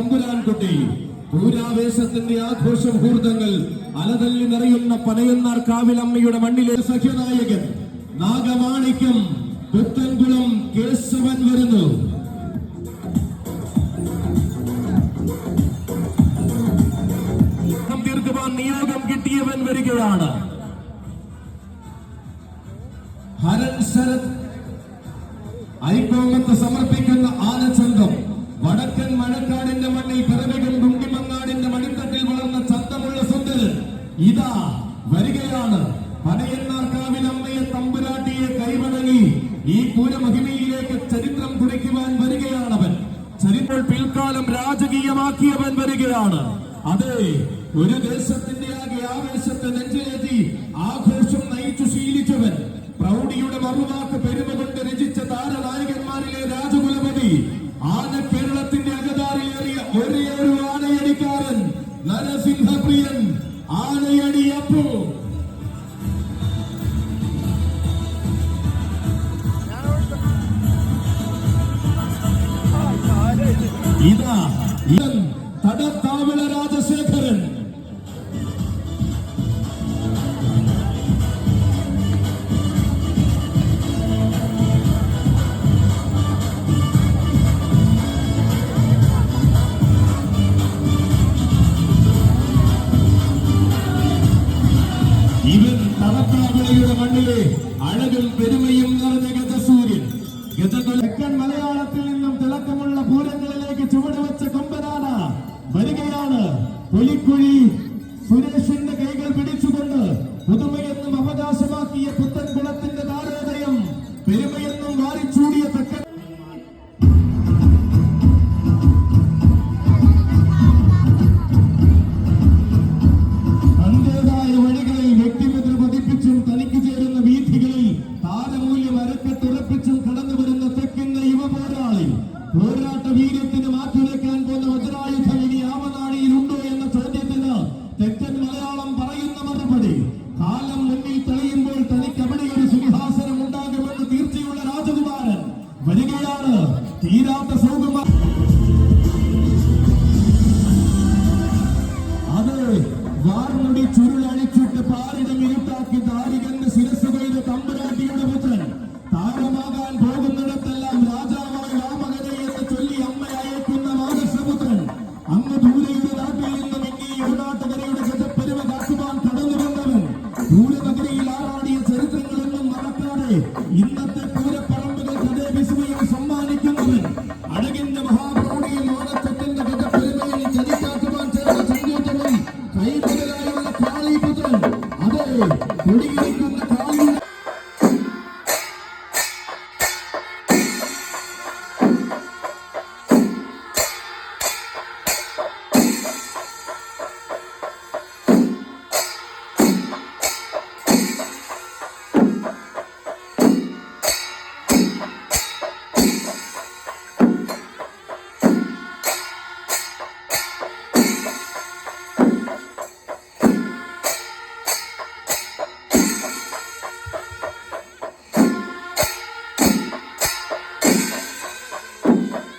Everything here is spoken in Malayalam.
തമ്പുരാൻകുട്ടി പൂരാവേശത്തിന്റെ ആഘോഷ മുഹൂർത്തങ്ങൾ അലതല്ലി നിറയുന്ന പനയന്നാർ കാവിലമ്മയുടെ മണ്ണിലെ സഖ്യനായകൻ നാഗമാണിക്യം പുത്തൻകുളം കേശവൻ വരുന്നു. തീർക്കുവാൻ നിയോഗം കിട്ടിയവൻ വരികയാണ്. ഹരൻ ശരത് ഐക്കോമത്ത് സമർപ്പിക്കുന്ന മഴക്കാടിന്റെ മണ്ണിൽ പിറവികൾ ഡുങ്കിമങ്ങാടിന്റെ മടിത്തട്ടിൽ വളർന്ന ചന്തമുള്ള സുന്ദരൻ. ഇതാ വരികയാണ്. പടയന്നാർക്കാവിൽ അമ്മയെ തമ്പുരാട്ടിയെ കൈവണങ്ങി. ഈ പൂരമഹിമയിലേക്ക് ചരിത്രം കുറിക്കുവാൻ വരികയാണവൻ. ചരിപ്പോൾ പിൽക്കാലം രാജകീയമാക്കിയവൻ വരികയാണ്. അതെ ഒരു ദേശത്തിന്റെ சாம்பியன் ஆனையடி அப்பு. இதான் ഇവൻ മണ്ണിലെ അഴകും പെരുമയും നിറഞ്ഞ ഗജസൂര്യൻ. തെക്കൻ മലയാളത്തിൽ നിന്നും തിളക്കമുള്ള പൂരങ്ങളിലേക്ക് ചുവടുവെച്ച കൊമ്പനാണ് വരികയാണ്. പുലിക്കുഴി പോരാട്ട വീര്യത്തിന് മാറ്റുരയ്ക്കാൻ പോകുന്ന വജ്രായുധം ഇനി ആവനാഴിയിൽ ഉണ്ടോ എന്ന ചോദ്യത്തിന് തെക്കൻ മലയാളം പറയുന്ന മറുപടി. കാലം മുന്നിൽ തെളിയുമ്പോൾ തനിക്ക് അവിടെ ഒരു സിംഹാസനം ഉണ്ടാകുമെന്ന് തീർച്ചയുള്ള രാജകുമാരൻ. വരികയാണ്. തീരാത്ത സൗകുമാരൻ